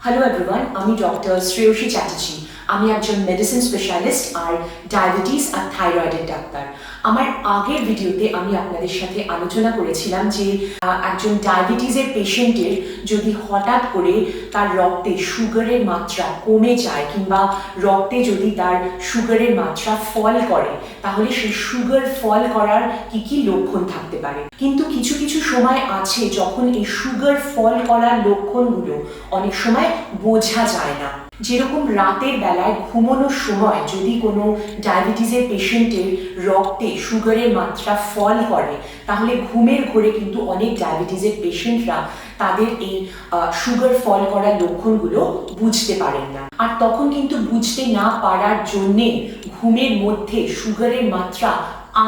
Hello everyone আমি doctor Shreyasi Chatterjee আমি একজন মেডিসিন স্পেশালিস্ট আর ডায়াবেটিস আর থাইরয়েডের ডাক্তার। আমার আগের ভিডিওতে আমি আপনাদের সাথে আলোচনা করেছিলাম যে একজন ডায়াবেটিসের পেশেন্টের যদি হঠাৎ করে তার রক্তে সুগারের মাত্রা কমে যায় কিংবা রক্তে যদি তার সুগারের মাত্রা ফল করে, তাহলে সেই সুগার ফল করার কি কি লক্ষণ থাকতে পারে? কিন্তু কিছু কিছু সময় আছে যখন এই সুগার ফল করার লক্ষণগুলো অনেক সময় বোঝা যায় না। যেরকম রাতের বেলায় ঘুমানোর সময় যদি কোনো ডায়াবেটিসের পেশেন্টের রক্তে সুগারের মাত্রা ফল করে, তাহলে ঘুমের ঘোরে কিন্তু অনেক ডায়াবেটিসের পেশেন্টরা তাদের এই সুগার ফল করার লক্ষণগুলো বুঝতে পারেন না। আর তখন কিন্তু বুঝতে না পারার জন্যে ঘুমের মধ্যে সুগারের মাত্রা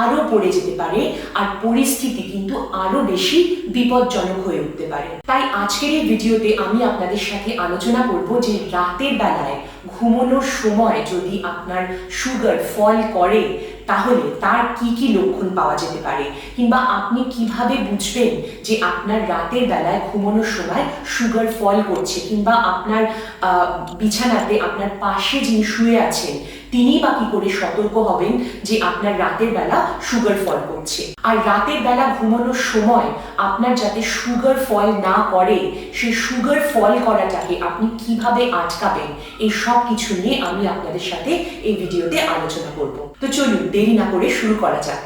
আরও পড়ে যেতে পারে আর পরিস্থিতি কিন্তু আরও বেশি বিপজ্জনক হয়ে উঠতে পারে। তাই আজকের এই ভিডিওতে আমি আপনাদের সাথে আলোচনা করব যে রাতের বেলায় ঘুমানোর সময় যদি আপনার সুগার ফল করে তাহলে তার কি কি লক্ষণ পাওয়া যেতে পারে? কিংবা আপনি কীভাবে বুঝবেন যে আপনার রাতের বেলায় ঘুমানোর সময় সুগার ফল করছে? কিংবা আপনার বিছানাতে আপনার পাশে যিনি শুয়ে আছেন, তিনি বা কি করে সতর্ক হবেন যে আপনার রাতের বেলা সুগার ফল করছে? আর রাতের বেলা ঘুমানোর সময় আপনার যাতে সুগার ফল না করে সেই সুগার ফল করাটাকে আপনি কীভাবে আটকাবেন? এই সব কিছু নিয়ে আমি আপনাদের সাথে এই ভিডিওতে আলোচনা করব। তো চলুন, দেরি না করে শুরু করা যাক।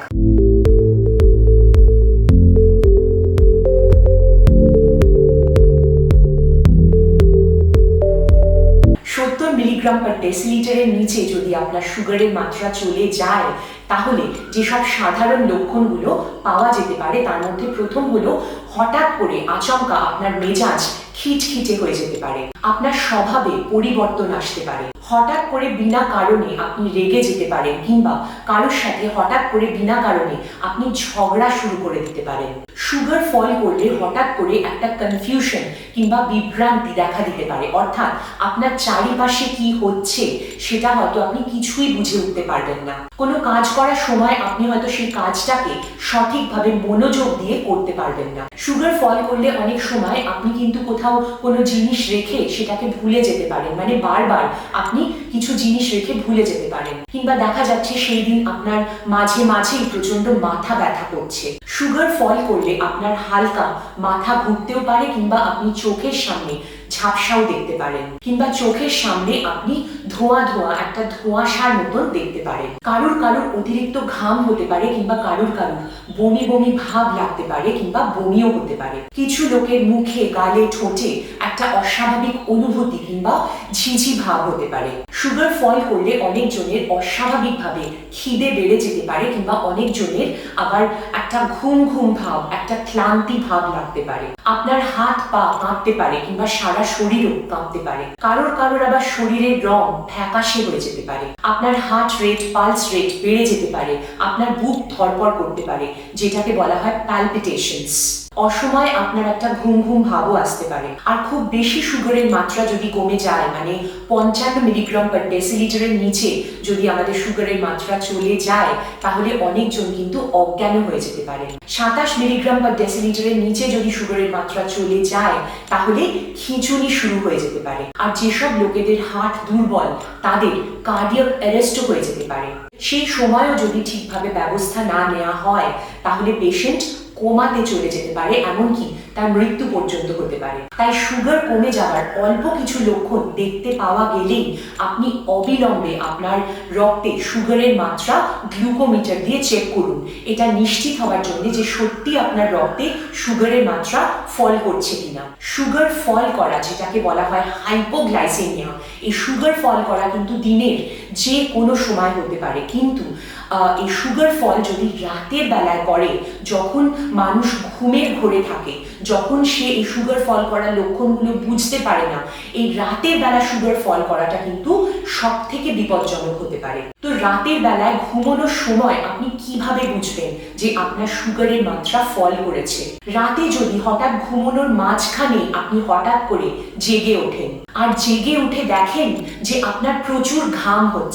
সত্তর মিলিগ্রাম পার ডেসিলিটারের নিচে যদি আপনার সুগারের মাত্রা চলে যায়, তাহলে যেসব সাধারণ লক্ষণগুলো পাওয়া যেতে পারে, তার মধ্যে প্রথম হলো হঠাৎ করে আচমকা আপনার মেজাজ খিটখিটে হয়ে যেতে পারে। আপনার স্বভাবে পরিবর্তন আসতে পারে। হঠাৎ করে বিনা কারণে আপনি রেগে যেতে পারেন কিংবা কারোর সাথে হঠাৎ করে বিনা কারণে আপনি ঝগড়া শুরু করে দিতে পারেন। সুগার ফল করলে হঠাৎ করে একটা কনফিউশন কিংবা বিভ্রান্তি দেখা দিতে পারে। অর্থাৎ আপনার চারিপাশে কি হচ্ছে সেটা হয়তো আপনি কিছুই বুঝে উঠতে পারবেন না। কোনো কাজ করার সময় আপনি হয়তো সেই কাজটাকে সঠিকভাবে মনোযোগ দিয়ে করতে পারবেন না। সুগার ফল করলে অনেক সময় আপনি কিন্তু কোথাও কোনো জিনিস রেখে সেটাকে ভুলে যেতে পারেন। মানে বারবার আপনি কিছু জিনিস রেখে ভুলে যেতে পারেন। কিংবা দেখা যাচ্ছে সেই দিন আপনার মাঝে মাঝেই প্রচণ্ড মাথা ব্যথা করছে। সুগার ফল করলে আপনার হালকা মাথা ঘুরতেও পারে কিংবা আপনি চোখের সামনে ঝাপসাও দেখতে পারেন। কিংবা চোখের সামনে আপনি ধোঁয়া ধোঁয়া, একটা ধোঁয়াশার মতন দেখতে পারেন। কারুর কারুর অতিরিক্ত ঘাম হতে পারে কিংবা কারুর কারুর বমি বমি ভাব লাগতে পারে কিংবা বমিও হতে পারে। কিছু লোকের মুখে, গালে, ঠোঁটে একটা অস্বাভাবিক অনুভূতি কিংবা ঝিঝি ভাব হতে পারে। সুগার ফল করলে অনেকজনের অস্বাভাবিকভাবে খিদে বেড়ে যেতে পারে কিংবা অনেকজনের আবার একটা ঘুম ঘুম ভাব, একটা ক্লান্তি ভাব লাগতে পারে। আপনার হাত পা কাঁপতে পারে কিংবা সারা শরীরও কাঁপতে পারে। কারোর কারোর আবার শরীরের রং ফ্যাকাশে হয়ে যেতে পারে। আপনার হার্ট রেট, পালস রেট বেড়ে যেতে পারে। আপনার বুক ধরপড় করতে পারে, যেটাকে বলা হয় প্যালপিটেশনস অসময় আপনার একটা ঘুম ঘুম ভাবও আসতে পারে। আর খুব বেশি সুগারের মাত্রা যদি কমে যায় মানে পঞ্চান্ন মিলিগ্রাম পার ডেসিলিটারের নিচে যদি আমাদের সুগারের মাত্রা চলে যায়, তাহলে অনেকজন কিন্তু অজ্ঞান হয়ে যেতে পারে। সাতাশ মিলিগ্রাম পার ডেসিলিটারের নিচে যদি সুগারের মাত্রা চলে যায়, তাহলে খিঁচুনি শুরু হয়ে যেতে পারে। আর যেসব লোকেদের হার্ট দুর্বল, তাদের কার্ডিয়াক অ্যারেস্টও হয়ে যেতে পারে। সেই সময়ও যদি ঠিকভাবে ব্যবস্থা না নেওয়া হয়, তাহলে পেশেন্ট কোমাতে চলে যেতে পারে, এমনকি তার মৃত্যু পর্যন্ত হতে পারে। তাই সুগার কমে যাওয়ার অল্প কিছু লক্ষণ দেখতে পাওয়া গেলেই আপনি অবিলম্বে আপনার রক্তে সুগারের মাত্রা গ্লুকোমিটার দিয়ে চেক করুন। এটা নিশ্চিত হওয়ার জন্য যে সত্যি আপনার রক্তে সুগারের মাত্রা ফল করছে কিনা। সুগার ফল করা, যেটাকে বলা হয় হাইপোগ্লাইসেমিয়া এই সুগার ফল করা কিন্তু দিনের যে কোনো সময় হতে পারে। কিন্তু এই সুগার ফল যদি রাতের বেলায় করে, যখন মানুষ ঘুমের ঘোরে থাকে, যখন সে এই সুগার ফল করার লক্ষণগুলো বুঝতে পারে না, এই রাতের বেলা সুগার ফল করাটা কিন্তু সব থেকে বিপজ্জনক হতে পারে। তো রাতের বেলায় ঘুমানোর সময় আপনি কীভাবে বুঝবেন যে আপনার সুগারের মাত্রা ফল করেছে? রাতে যদি হঠাৎ ঘুমানোর মাঝখানে আপনি হঠাৎ করে জেগে ওঠেন, আর জেগে উঠে দেখেন যে আপনার প্রচুর ঘাম হচ্ছে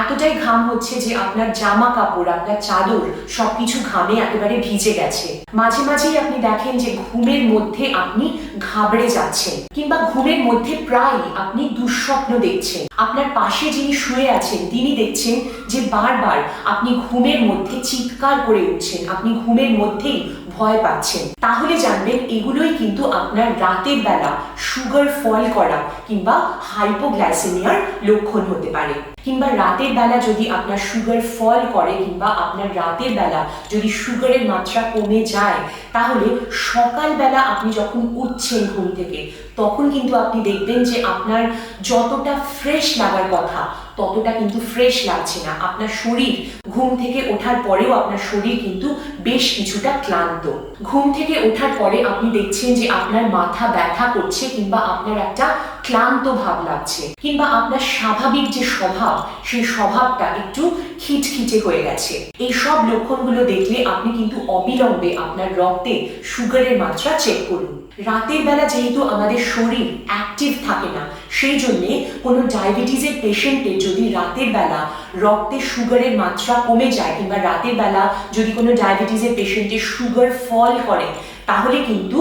এতটাই ঘাম হচ্ছে যে আপনার জামা কাপড়, আপনার চাদর সবকিছু ঘামে একেবারে ভিজে গেছে। মাঝে মাঝেই আপনি দেখেন যে ঘুমের মধ্যে আপনি ঘাবড়ে যাচ্ছেন কিংবা ঘুমের মধ্যে প্রায় আপনি দুঃস্বপ্ন দেখছেন। আপনার পাশে যিনি শুয়ে আছেন, তিনি দেখছেন যে বারবার আপনি ঘুমের মধ্যে চিৎকার করে উঠছেন। আপনি ঘুমের মধ্যেই ভয় পাচ্ছেন। তাহলে জানবেন, এগুলোই কিন্তু আপনার রাতের বেলা সুগার ফল করা কিংবা হাইপোগ্লাইসেমিয়ার লক্ষণ হতে পারে। কিংবা রাতের বেলা যদি আপনার সুগার ফল করে কিংবা আপনার রাতের বেলা যদি সুগারের মাত্রা কমে যায়, তাহলে সকালবেলা আপনি যখন উঠছেন ঘুম থেকে, তখন কিন্তু আপনি দেখবেন যে আপনার যতটা ফ্রেশ লাগার কথা ততটা কিন্তু ফ্রেশ লাগছে না। আপনার শরীর ঘুম থেকে ওঠার পরেও আপনার শরীর কিন্তু বেশ কিছুটা ক্লান্ত। ঘুম থেকে ওঠার পরে আপনি দেখছেন যে আপনার মাথা ব্যথা করছে কিংবা আপনার একটা ক্লান্ত ভাব লাগছে কিংবা আপনার স্বাভাবিক যে স্বভাব, সেই স্বভাবটা একটু খিটখিটে হয়ে গেছে। এই সব লক্ষণগুলো দেখলে আপনি কিন্তু অবিলম্বে আপনার রক্তে সুগারের মাত্রা চেক করুন। রাতের বেলা যেহেতু আমাদের শরীর অ্যাক্টিভ থাকে না, সেই জন্যে কোনো ডায়াবেটিসের পেশেন্টের যদি রাতের বেলা রক্তে সুগারের মাত্রা কমে যায় কিংবা রাতের বেলা যদি কোনো ডায়াবেটিসের পেশেন্টের সুগার ফল করে, তাহলে কিন্তু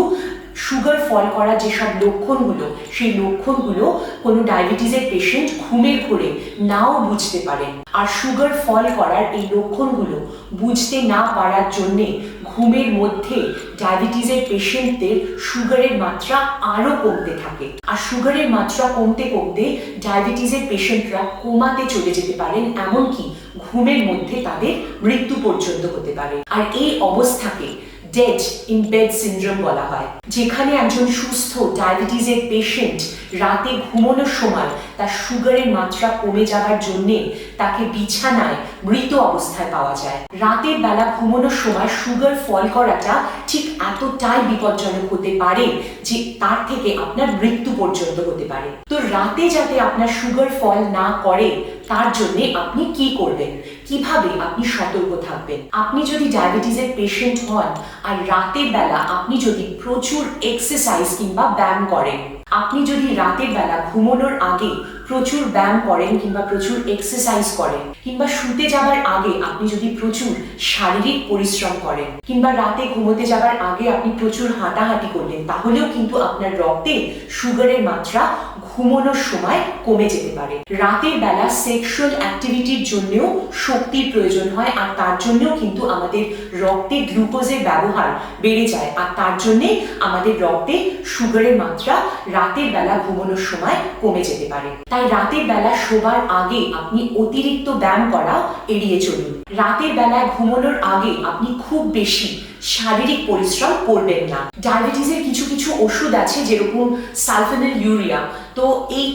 সুগার ফল করার যেসব লক্ষণগুলো, সেই লক্ষণগুলো কোনো ডায়াবেটিসের পেশেন্ট ঘুমের ঘোরে নাও বুঝতে পারে আর সুগার ফল করার এই লক্ষণগুলো বুঝতে না পারার জন্যে ঘুমের মধ্যে ডায়াবেটিসের পেশেন্টদের সুগারের মাত্রা আরও কমতে থাকে। আর সুগারের মাত্রা কমতে কমতে ডায়াবেটিসের পেশেন্টরা কোমাতে চলে যেতে পারেন, এমনকি ঘুমের মধ্যে তাদের মৃত্যু পর্যন্ত হতে পারে। আর এই অবস্থাকে ডেড ইন বেড সিন্ড্রোম বলা হয়। যেখানে একজন সুস্থ ডায়াবেটিসের পেশেন্ট রাতে ঘুমানোর সময় তার সুগারের মাত্রা কমে যাওয়ার জন্যে তাকে বিছানায় মৃত অবস্থায় পাওয়া যায়। রাতের বেলা ঘুমানোর সময় সুগার ফল করাটা ঠিক এতটাই বিপজ্জনক হতে পারে যে তার থেকে আপনার মৃত্যু পর্যন্ত হতে পারে। তো রাতে যাতে আপনার সুগার ফল না করে, তার জন্যে আপনি কি করবেন? কীভাবে আপনি সতর্ক থাকবেন? আপনি যদি ডায়াবেটিসের পেশেন্ট হন, আর রাতের বেলা আপনি যদি প্রচুর এক্সারসাইজ কিংবা ব্যায়াম করেন, আপনি যদি রাতের বেলা ঘুমানোর আগে প্রচুর ব্যায়াম করেন কিংবা প্রচুর এক্সারসাইজ করেন, কিংবা শুতে যাবার আগে আপনি যদি প্রচুর শারীরিক পরিশ্রম করেন, কিংবা রাতে ঘুমোতে যাবার আগে আপনি প্রচুর হাঁটাহাঁটি করলেন, তাহলেও কিন্তু আপনার রক্তে সুগারের মাত্রা ঘুমানোর সময় কমে যেতে পারে। রাতের বেলা সেক্সুয়াল অ্যাক্টিভিটির জন্যও শক্তির প্রয়োজন হয়, আর তার জন্যও কিন্তু আমাদের রক্তে গ্লুকোজের ব্যবহার বেড়ে যায়, আর তার জন্যে আমাদের রক্তে সুগারের মাত্রা রাতের বেলা ঘুমানোর সময় কমে যেতে পারে। তাই রাতের বেলা শোবার আগে আপনি অতিরিক্ত ব্যায়াম করা এড়িয়ে চলুন। রাতের বেলায় ঘুমানোর আগে আপনি খুব বেশি শারীরিক পরিশ্রম করবেন না। ডায়াবেটিসের কিছু কিছু ওষুধ আছে যেরকম সালফেনিল ইউরিয়া। তো এই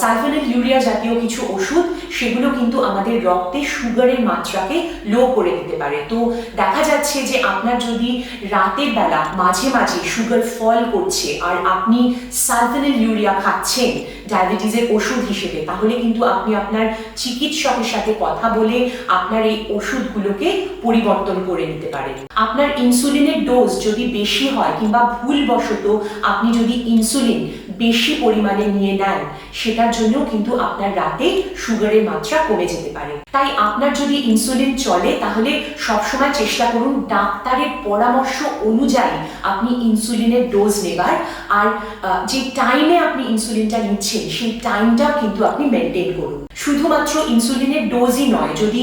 সালফেনিল ইউরিয়া জাতীয় কিছু ওষুধ, সেগুলো কিন্তু আমাদের রক্তে সুগারের মাত্রাকে লো করে দিতে পারে। তো দেখা যাচ্ছে যে আপনার যদি রাতের বেলা মাঝে মাঝে সুগার ফল করছে আর আপনি সালফেনিল ইউরিয়া খাচ্ছেন ডায়াবেটিসের ওষুধ হিসেবে, তাহলে কিন্তু আপনি আপনার চিকিৎসকের সাথে কথা বলে আপনার এই ওষুধগুলোকে পরিবর্তন করে নিতে পারেন। আপনার ইনসুলিনের ডোজ যদি বেশি হয় কিংবা ভুলবশত আপনি যদি ইনসুলিন বেশি পরিমাণে নিয়ে নেন। সেটার জন্য কিন্তু আপনার রাতে সুগারের মাত্রা কমে যেতে পারে। তাই আপনার যদি ইনসুলিন চলে, তাহলে সবসময় চেষ্টা করুন ডাক্তারের পরামর্শ অনুযায়ী আপনি ইনসুলিনের ডোজ নেবার। আর যে টাইমে আপনি ইনসুলিনটা নিচ্ছেন, সেই টাইমটা কিন্তু আপনি মেনটেন করুন। শুধুমাত্র ইনসুলিনের ডোজই নয়, যদি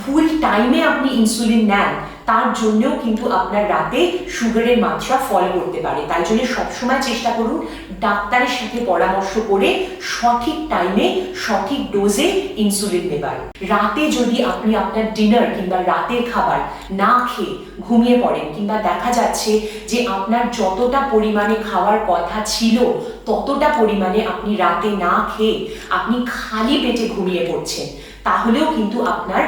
ভুল টাইমে আপনি ইনসুলিন নেন তার জন্যও কিন্তু আপনার রাতে সুগারের মাত্রা ফল করতে পারে। তাই জন্য সবসময় চেষ্টা করুন ডাক্তারের সাথে পরামর্শ করে সঠিক টাইমে সঠিক ডোজে ইনসুলিন নেবার। রাতে যদি আপনি আপনার ডিনার কিংবা রাতের খাবার না খেয়ে ঘুমিয়ে পড়েন কিংবা দেখা যাচ্ছে যে আপনার যতটা পরিমাণে খাওয়ার কথা ছিল, ততটা পরিমাণে আপনি রাতে না খেয়ে আপনি খালি পেটে ঘুমিয়ে পড়ছেন তাহলেও কিন্তু আপনার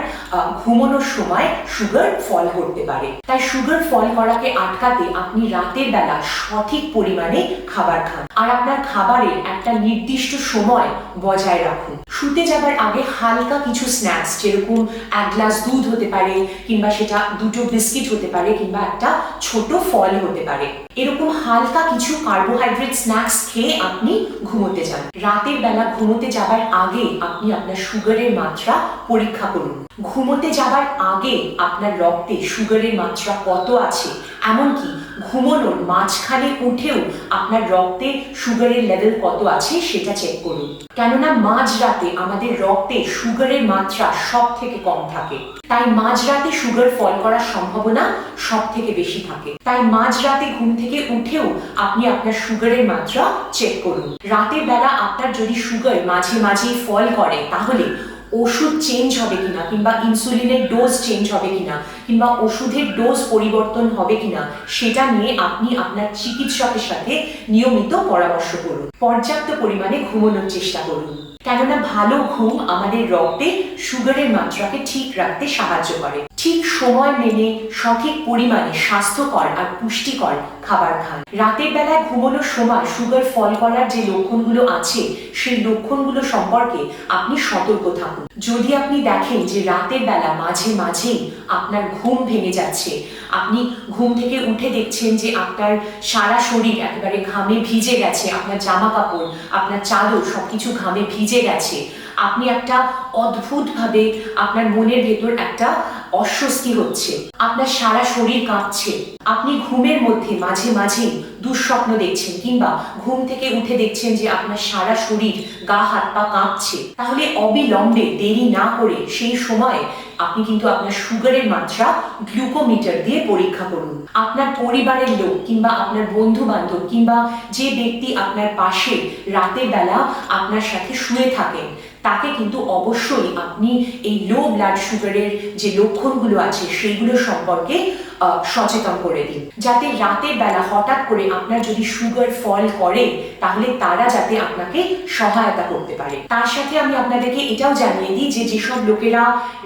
ঘুমানোর সময় সুগার ফল করতে পারে। তাই সুগার ফল করাকে আটকাতে আপনি রাতের বেলা সঠিক পরিমাণে খাবার খান। আর আপনার খাবারের একটা নির্দিষ্ট সময় বজায় রাখুন। শুতে যাবার আগে হালকা কিছু স্ন্যাক্স যেরকম এক গ্লাস দুধ হতে পারে, কিংবা সেটা দুটো বিস্কিট হতে পারে, কিংবা একটা ছোট ফল হতে পারে। এরকম হালকা কিছু কার্বোহাইড্রেট স্ন্যাক্স খেয়ে আপনি ঘুমোতে যান। রাতের বেলা ঘুমোতে যাবার আগে আপনি আপনার সুগারের মাত্রা মাত্রা পরীক্ষা করুন। ঘুমোতে যাবার আগে আপনার রক্তে সুগারের মাত্রা কত আছে? এমনকি ঘুমোনোর মাঝখানে উঠেও আপনার রক্তে সুগারের লেভেল কত আছে সেটা চেক করুন। কেননা মাঝরাতে আমাদের রক্তে সুগারের মাত্রা সব থেকে কম থাকে। তাই মাঝরাতে সুগার ফল করার সম্ভাবনা সব থেকে বেশি থাকে। তাই মাঝরাতে ঘুম থেকে উঠেও আপনি আপনার সুগারের মাত্রা চেক করুন। রাতের বেলা আপনার যদি সুগার মাঝে মাঝেই ফল করে, তাহলে ওষুধ চেঞ্জ হবে কিনা, কিংবা ইনসুলিনের ডোজ চেঞ্জ হবে কিনা, কিংবা ওষুধের ডোজ পরিবর্তন হবে কিনা, সেটা নিয়ে আপনি আপনার চিকিৎসকের সাথে নিয়মিত পরামর্শ করুন। পর্যাপ্ত পরিমাণে ঘুমানোর চেষ্টা করুন। কেননা ভালো ঘুম আমাদের রক্তে সুগারের মাত্রাকে ঠিক রাখতে সাহায্য করে। ঠিক সময় মেনে সঠিক পরিমাণে স্বাস্থ্যকর আর পুষ্টিকর খাবার খান। রাতের বেলায় ঘুমানোর সময় সুগার ফল করার যে লক্ষণগুলো আছে, সেই লক্ষণগুলো সম্পর্কে আপনি সতর্ক থাকুন। যদি আপনি দেখেন যে রাতের বেলা মাঝে মাঝেই আপনার ঘুম ভেঙে যাচ্ছে, আপনি ঘুম থেকে উঠে দেখছেন যে আপনার সারা শরীর একেবারে ঘামে ভিজে গেছে, আপনার জামা কাপড় আপনার চাদর সবকিছু ঘামে ভিজে গেছে, আপনি একটা অদ্ভুতভাবে আপনার মনের ভেতর একটা অস্বস্তি হচ্ছে। আপনার সারা শরীর কাঁপছে। আপনি ঘুমের মধ্যে মাঝে মাঝে দুঃস্বপ্ন দেখছেন কিংবা ঘুম থেকে উঠে দেখছেন যে আপনার সারা শরীর গা, হাত, পা কাঁপছে। তাহলে অবিলম্বে দেরি না করে সেই সময় আপনি কিন্তু আপনার সুগারের মাত্রা গ্লুকোমিটার দিয়ে পরীক্ষা করুন। আপনার পরিবারের লোক কিংবা আপনার বন্ধু বান্ধব কিংবা যে ব্যক্তি আপনার পাশে রাতের বেলা আপনার সাথে শুয়ে থাকেন তাকে কিন্তু অবশ্যই আপনি এই লো ব্লাড সুগারের যে লক্ষণগুলো আছে, সেইগুলো সম্পর্কে সচেতন করে দিন। যাতে রাতের বেলা হঠাৎ করে আপনার যদি সুগার ফল করে, তাহলে তারা যাতে আপনাকে সহায়তা করতে পারে। তার সাথে আমি আপনাদেরকে এটাও জানিয়ে দিই যে যেসব লোকেরা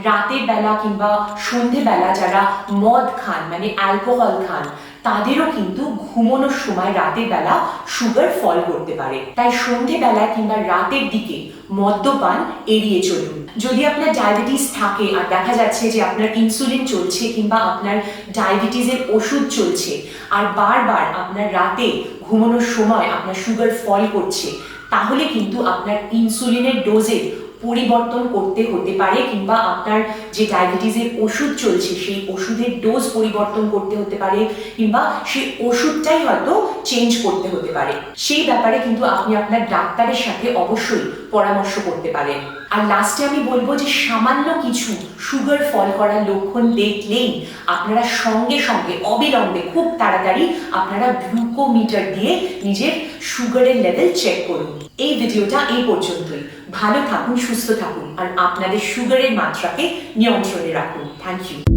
রাতের বেলা কিংবা সন্ধেবেলা যারা মদ খান মানে অ্যালকোহল খান, তাদেরও কিন্তু ঘুমানোর সময় রাতের বেলা সুগার ফল করতে পারে। তাই সন্ধেবেলা কিংবা রাতের দিকে মদ্যপান এড়িয়ে চলুন। যদি আপনার ডায়াবেটিস থাকে আর দেখা যাচ্ছে যে আপনার ইনসুলিন চলছে কিংবা আপনার ডায়াবেটিসের ওষুধ চলছে, আর বারবার আপনার রাতে ঘুমানোর সময় আপনার সুগার ফল করছে, তাহলে কিন্তু আপনার ইনসুলিনের ডোজের পরিবর্তন করতে হতে পারে কিংবা আপনার যে ডায়াবেটিসের ওষুধ চলছে, সেই ওষুধের ডোজ পরিবর্তন করতে হতে পারে কিংবা সেই ওষুধটাই হয়তো চেঞ্জ করতে হতে পারে। সেই ব্যাপারে কিন্তু আপনি আপনার ডাক্তারের সাথে অবশ্যই পরামর্শ করতে পারেন। আর লাস্টে আমি বলব যে সামান্য কিছু সুগার ফল করার লক্ষণ দেখলেই আপনারা সঙ্গে সঙ্গে, অবিলম্বে খুব তাড়াতাড়ি আপনারা গ্লুকোমিটার দিয়ে নিজের সুগারের লেভেল চেক করুন। এই ভিডিওটা এই পর্যন্তই। ভালো থাকুন সুস্থ থাকুন আর আপনাদের সুগারের মাত্রাকে নিয়ন্ত্রণে রাখুন। Thank you